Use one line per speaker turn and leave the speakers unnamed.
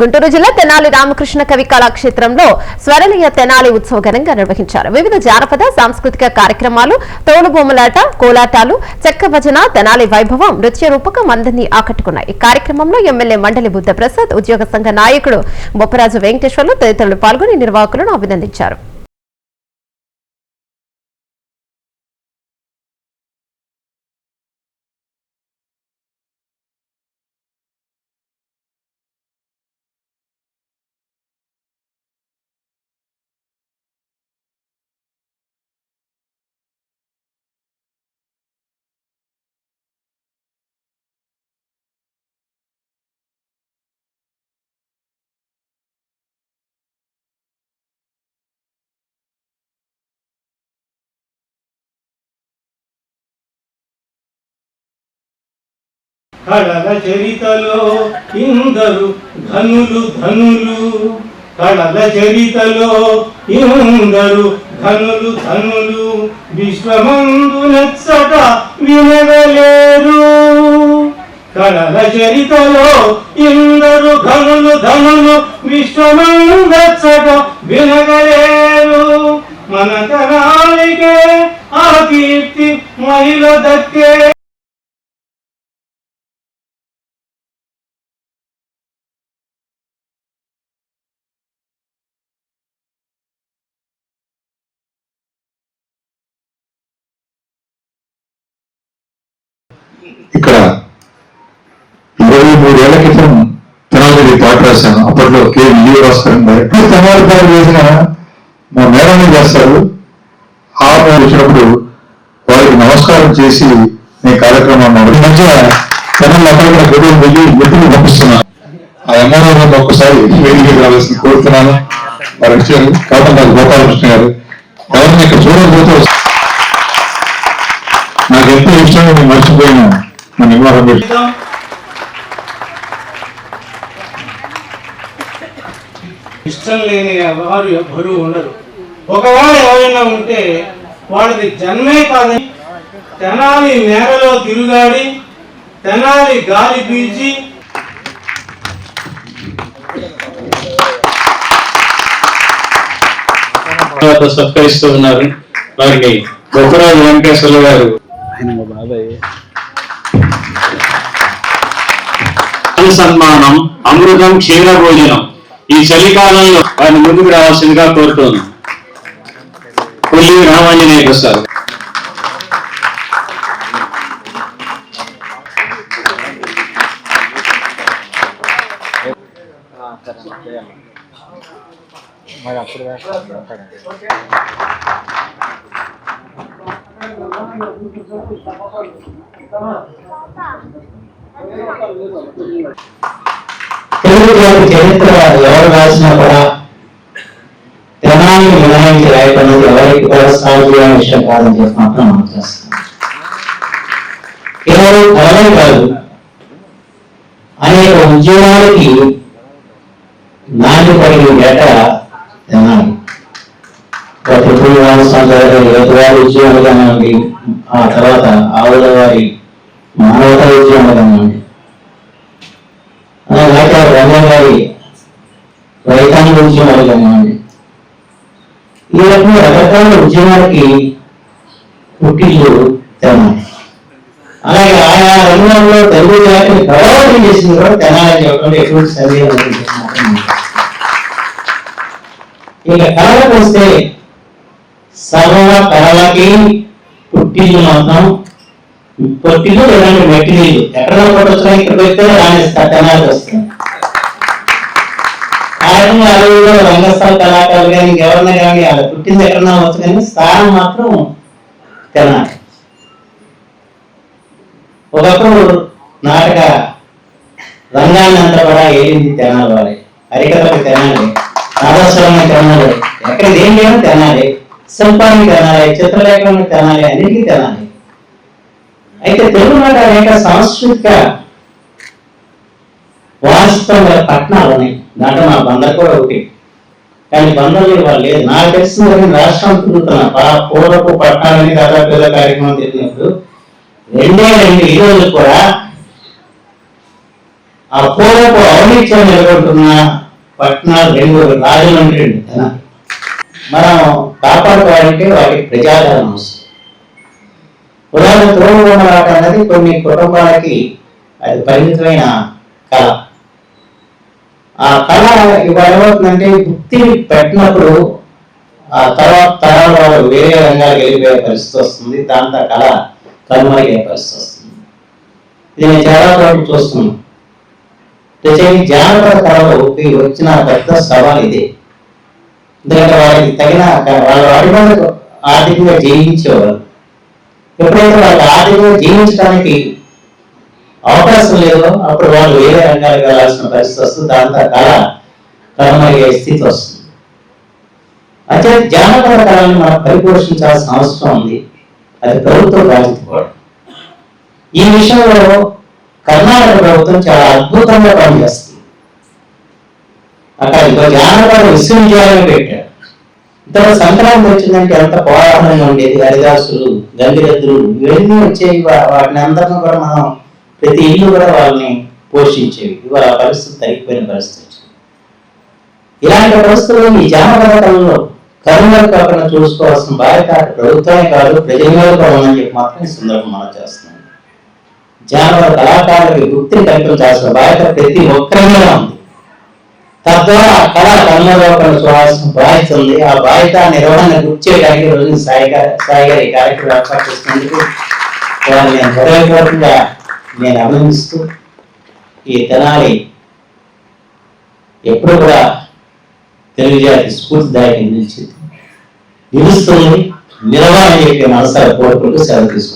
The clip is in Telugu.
గుంటూరు జిల్లా తెనాలి రామకృష్ణ కవి కళాక్షేత్రంలో స్వరణీయ తెనాలి ఉత్సవ ఘనంగా నిర్వహించారు. వివిధ జానపద సాంస్కృతిక కార్యక్రమాలు తోలుబొమ్మలాట కోలాటాలు చెక్క భజన తెనాలి వైభవం నృత్య రూపకం అందరినీ ఆకట్టుకున్నాయి. ఈ కార్యక్రమంలో ఎమ్మెల్యే మండలి బుద్ధప్రసాద్ ఉద్యోగ సంఘ నాయకుడు బొప్పరాజు వెంకటేశ్వర్లు తదితరులు పాల్గొని నిర్వాహకులను అభినందించారు.
కళల చరితలో ఇందరు ధనులు ధనులు. కళల చరితలో ఇందరు ధనులు ధనులు. విశ్వమందు నచ్చట వినగలేరు కళల చరితలో ఇందరు ధనులు ధనులు. విశ్వమందు నచ్చట వినగలేరు మన
ఇక్కడ ఇరవై మూడేళ్ళ క్రితం తెనాలి పాట రాశాను. అప్పట్లో కే. విజయ భాస్కర్ డైరెక్టర్ తెనాలి పాట చేసిన మా మేడమే చేస్తారు? ఆరు వచ్చినప్పుడు వారికి నమస్కారం చేసి నేను కార్యక్రమాన్ని ఈ మధ్య తెనాలి అక్కడ గొడవలు వెళ్ళి ఎప్పుడు పంపిస్తున్నాను ఆ ఎంఆర్ఓ ఒక్కసారి వేదిక రావాల్సింది కోరుతున్నాను. వారు వచ్చారు. కాబట్టి గోపాలకృష్ణ గారు. ఎవరిని ఇక్కడ చూడకపోతే నాకు ఎంతో ఇష్టం నేను మర్చిపోయిన. మన నివారణ
ఇష్టం లేని వారు ఎవ్వరూ ఉండరు. ఒకవేళ ఎవరైనా ఉంటే వాళ్ళది జన్మే కాదని తెనాలి నేలలో తిరుగాడి తెనాలి గాలి పీల్చి.
సత్కరిస్తూ ఉన్నారు. వారికి గొప్పరాజు వెంకటేశ్వర గారు. సన్మానం అమృతం క్షీర భోజనం. ఈ చలికాలంలో వారిని ముందుకు రావాల్సిందిగా కోరుతున్నాను కొల్లి రామాంజనేయ ప్రసాద్.
తెలుగు జాతి చరిత్ర ఎవరు రాసినా కూడా తెనాలి మినహాయించి రాయటం ఎవరికి కూడా సాధ్యమైన విషయం కాదని చెప్పి మాత్రం మనం చేస్తాం. కేవలం కలవే కాదు అనేక ఉద్యోగాలకి నాటి పడిన డేటా సంవత్సరం యువతవారి ఆ తర్వాత ఆవుల వారి మానవత ఉద్యోగాలు కానివ్వండి అలాగే రంగం గారి రైతాంగ ఉద్యమాలు కానివ్వండి ఈ రకంగా రకరకాల ఉద్యమాలకి పుట్టిల్లు తెనాలి అలాగే ఆయా రంగంలో తెలుగు జాతిని ప్రభావితం చేసింది కూడా తెనాలి చెప్పడంలో ఎటువంటి సందేహం ఇక కళలకు వస్తే సర్వ కళలకి పుట్టిల్లు మాత్రం పొట్టిలు లేదంటే మెట్టినీళ్ళు ఎక్కడ పట్టొచ్చినా ఇక్కడ పెడితే రాణిస్తారు తెనాలి వస్తుంది. ఆయన అడవిలో రంగస్థల కళాకారులు కానీ ఇంకెవరన్నా కానీ అలా పుట్టింది ఎక్కడన్నా వచ్చు కానీ స్థానం మాత్రం తెనాలి ఒకప్పుడు నాటక రంగాన్ని అంతా కూడా ఏలింది తెనాలి వారి హరికథకు తెనాలి నాదస్వరాన్ని తెనాలి ఎక్కడ ఏం లేవు తెనాలి శిల్పాన్ని తినాలి చిత్రలేఖనానికి తినాలి అన్నిటికీ తినాలి. అయితే తెలుగునాట అనేక సాంస్కృతిక వాస్తవ పట్టణాలు ఉన్నాయి. దాంట్లో మా బందర్ కూడా ఒకటి. కానీ బందర్లు ఇవాళ లేదు నాకు తెలిసిన రాష్ట్రం తిరుగుతున్నా. పూర్వపు పట్టణాలని దాదాపు ఏదో కార్యక్రమం తిరిగినప్పుడు రెండే రెండు ఈ రోజు కూడా ఆ పూర్వపు ఔనిత్యం నిలబడుతున్న పట్టణాలు రెండు రాజులు అంటే మనం కాపాడుకోవాలంటే వాటి ప్రజాదరణ అవసరం. ఉదాహరణ త్రోవబొమ్మలాట అన్నది కొన్ని కుటుంబాలకి అది పరిమితమైన కళ. ఆ కళ ఇవాళ ఏమవుతుందంటే వృత్తి పెట్టినప్పుడు ఆ తర్వాత తరాల వాళ్ళు వేరే రంగాలకు వెళ్ళిపోయే పరిస్థితి వస్తుంది. దాంతో కళ కనుమరుగే పరిస్థితి వస్తుంది. ఇది నేను చాలా చోట్ల చూస్తున్నాను. జానపద కళలోకి వచ్చిన పెద్ద సవాల్ ఇదే. దాంట్లో వాళ్ళకి తగిన వాళ్ళ వాడి ఆర్థికంగా జీవించేవారు. ఎప్పుడైతే వాళ్ళకి ఆర్థికంగా జీవించడానికి అవకాశం లేదో అప్పుడు వాళ్ళు వేరే రంగాలకు వెళ్ళాల్సిన పరిస్థితి వస్తుంది. దాంతో కళ కర్మయ్యే స్థితి వస్తుంది. అయితే జానపద కళలను మనం పరిపోషించాల్సిన అవసరం ఉంది. అది ప్రభుత్వం బాధ్యత ఈ విషయంలో కర్ణాటక ప్రభుత్వం చాలా అద్భుతంగా పనిచేస్తుంది. అక్కడ ఇంకో జానపద విశ్వవిద్యాలయం పెట్టారు. ఇంత సంక్రాంతి వచ్చిందంటే ఎంత పోరాటంగా ఉండేది? హరిదాసులు గంగిరెద్దులు ఇవన్నీ వచ్చేవి వాటిని అందరం కూడా మనం ప్రతి ఇల్లు కూడా వాళ్ళని పోషించేవి. ఇవాళ పరిస్థితి తగ్గిపోయిన పరిస్థితి ఇలాంటి పరిస్థితుల్లో ఈ జానపద కళలో కరుణలు కాకుండా చూసుకోవాల్సిన బాధ్యత ప్రభుత్వమే కాదు ప్రజల కూడా ఉందని చెప్పి మాత్రం ఈ సందర్భం మనం చేస్తున్నాం. జానపద కళాకారులకి గుర్తిని కల్పించాల్సిన బాధ్యత ప్రతి ఒక్కరి మీద ఉంది. తద్వారా ఆ కళ కన్నులోకలు చూడాల్సిన బాధ్యత ఉంది ఆ బాధ్యత నిర్వహణ గుర్తు చేయడానికి రోజు సాయి గారి ఈ కార్యక్రమం ఏర్పాటు చేసినందుకు వారిని నేను హృదయపూర్వకంగా నేను అభినందిస్తూ ఈ తెనాలి ఎప్పుడు కూడా తెలుగు జాతి స్ఫూర్తిదాయకం నిలిచింది. నిలుస్తుంది. నిలవాలని చెప్పి మనసారి కోరుకుంటూ సెలవు తీసుకుంటాను